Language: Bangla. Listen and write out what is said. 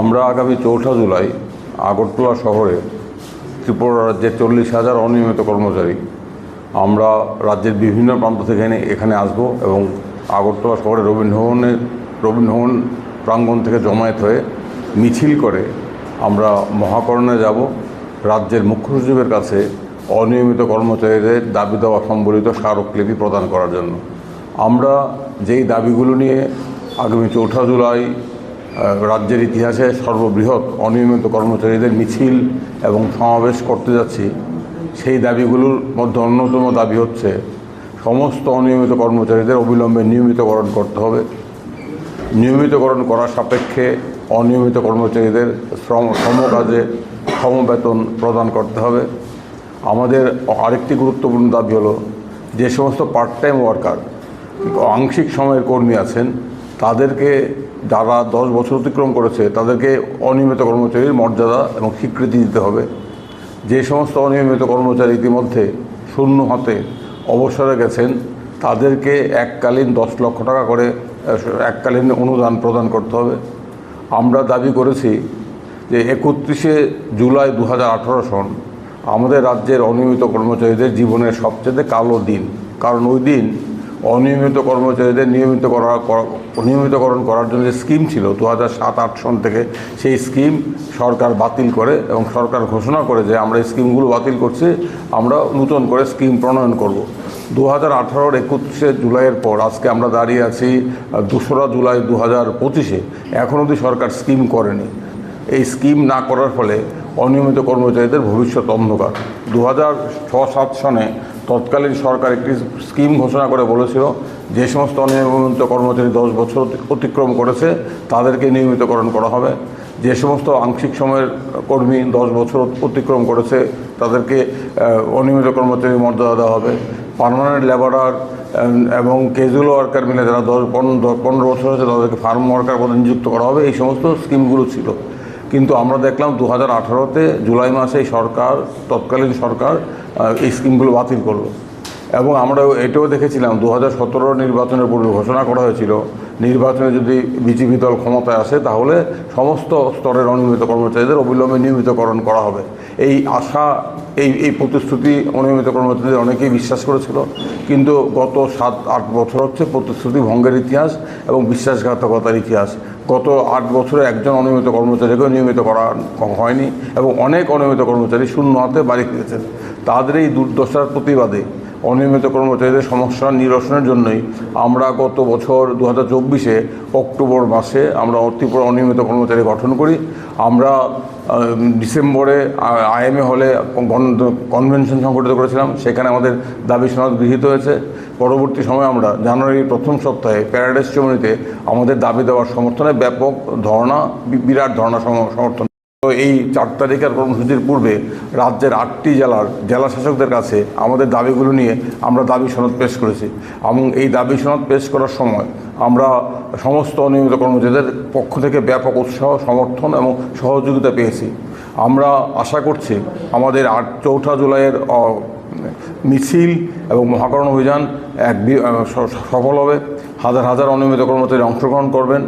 আমরা আগামী চৌঠা জুলাই আগরতলা শহরে ত্রিপুরা রাজ্যের চল্লিশ হাজার অনিয়মিত কর্মচারী, আমরা রাজ্যের বিভিন্ন প্রান্ত থেকে এখানে আসব এবং আগরতলা শহরে রবীন্দ্রভবনের, রবীন্দ্রভবন প্রাঙ্গণ থেকে জমায়েত হয়ে মিছিল করে আমরা মহাকরণে যাব। রাজ্যের মুখ্য সচিবের কাছে অনিয়মিত কর্মচারীদের দাবি দেওয়া সম্বলিত স্মারকলিপি প্রদান করার জন্য। আমরা যেই দাবিগুলো নিয়ে আগামী চৌঠা জুলাই রাজ্যের ইতিহাসে সর্ববৃহৎ অনিয়মিত কর্মচারীদের মিছিল এবং সমাবেশ করতে যাচ্ছি। সেই দাবিগুলোর মধ্যে অন্যতম দাবি হচ্ছে, সমস্ত অনিয়মিত কর্মচারীদের অবিলম্বে নিয়মিতকরণ করতে হবে। নিয়মিতকরণ করার সাপেক্ষে অনিয়মিত কর্মচারীদের শ্রম শ্রমকাজে সমবেতন প্রদান করতে হবে। আমাদের আরেকটি গুরুত্বপূর্ণ দাবি হলো, যে সমস্ত পার্ট টাইম ওয়ার্কার আংশিক সময়ের কর্মী আছেন তাদেরকে যারা দশ বছর অতিক্রম করেছে, তাদেরকে অনিয়মিত কর্মচারীর মর্যাদা এবং স্বীকৃতি দিতে হবে। যে সমস্ত অনিয়মিত কর্মচারী ইতিমধ্যে শূন্য হাতে অবসরে গেছেন, তাদেরকে এককালীন দশ লক্ষ টাকা করে, এককালীন অনুদান প্রদান করতে হবে। আমরা দাবি করেছি যে একত্রিশে জুলাই দু হাজার আঠারো সন আমাদের রাজ্যের অনিয়মিত কর্মচারীদের জীবনের সবচেয়ে কালো দিন। কারণ ওই দিন অনিয়মিত কর্মচারীদের নিয়মিত করা, করা- নিয়মিতকরণ করার জন্য যে স্কিম ছিল দু হাজার সাত, আট সন থেকে সেই স্কিম সরকার বাতিল করে এবং সরকার ঘোষণা করে যে আমরা এই স্কিমগুলো বাতিল করছি, আমরা নূতন করে স্কিম প্রণয়ন করব। দু হাজার আঠারোর একত্রিশে জুলাইয়ের পর আজকে আমরা দাঁড়িয়ে আছি, দোসরা জুলাই দু হাজার পঁচিশে। এখন অবধি সরকার স্কিম করেনি। এই স্কিম না করার ফলে অনিয়মিত কর্মচারীদের ভবিষ্যৎ অন্ধকার। দু হাজার ছ সাত সনে তৎকালীন সরকার একটি স্কিম ঘোষণা করে বলেছিল, যে সমস্ত অনিয়মিত কর্মচারী দশ বছর অতিক্রম করেছে, তাদেরকে নিয়মিতকরণ করা হবে। যে সমস্ত আংশিক সময়ের কর্মী দশ বছর অতিক্রম করেছে, তাদেরকে অনিয়মিত কর্মচারী মর্যাদা দেওয়া হবে। পার্মানেন্ট লেবারার এবং ক্যাজুয়াল ওয়ার্কার মিলে যারা দশ, পনেরো বছর হয়েছে, তাদেরকে ফার্ম ওয়ার্কার পদে নিযুক্ত করা হবে। এই সমস্ত স্কিমগুলো ছিল। কিন্তু আমরা দেখলাম দু হাজার আঠারোতে জুলাই মাসে সরকার, তৎকালীন সরকার এই স্কিমগুলো বাতিল করল। এবং আমরা এটাও দেখেছিলাম দু হাজার সতেরো নির্বাচনের পূর্বে ঘোষণা করা হয়েছিল নির্বাচনে যদি বিজেপি দল ক্ষমতায় আসে, তাহলে সমস্ত স্তরের অনিয়মিত কর্মচারীদের অবিলম্বে নিয়মিতকরণ করা হবে। এই আশা, এই এই প্রতিশ্রুতি অনিয়মিত কর্মচারীদের অনেকেই বিশ্বাস করেছিল, কিন্তু গত সাত, আট বছর হচ্ছে প্রতিশ্রুতি ভঙ্গের ইতিহাস এবং বিশ্বাসঘাতকতার ইতিহাস। গত আট বছরে একজন অনিয়মিত কর্মচারীকেও নিয়মিত করা হয়নি এবং অনেক অনিয়মিত কর্মচারী শূন্য হাতে বাড়ি ফিরেছেন। তাদের এই দুর্দশার প্রতিবাদে অনিয়মিত কর্মচারীদের সমস্যা নিরসনের জন্যই আমরা গত বছর দু হাজার চব্বিশে অক্টোবর মাসে আমরা ত্রিপুরা অনিয়মিত কর্মচারী গঠন করি। আমরা ডিসেম্বরে আইএমএ হলে কনভেনশন সংগঠিত করেছিলাম। সেখানে আমাদের দাবি সনদ গৃহীত হয়েছে। পরবর্তী সময়ে আমরা জানুয়ারির প্রথম সপ্তাহে প্যারাডাইস চমনিতে আমাদের দাবি দেওয়ার সমর্থনে ব্যাপক ধর্ণা বিরাট ধর্ণা সমর্থন তো এই চার তারিখের কর্মসূচির পূর্বে রাজ্যের আটটি জেলার জেলা শাসকদের কাছে আমাদের দাবিগুলো নিয়ে আমরা দাবি সনদ পেশ করেছি এবং এই দাবি সনদ পেশ করার সময় আমরা সমস্ত অনিয়মিত কর্মচারীদের পক্ষ থেকে ব্যাপক উৎসাহ, সমর্থন এবং সহযোগিতা পেয়েছি। আমরা আশা করছি আমাদের আট চৌঠা জুলাইয়ের মিছিল এবং মহাকরণ অভিযান এক সফল হবে। হাজার হাজার অনিয়মিত কর্মচারী অংশগ্রহণ করবেন।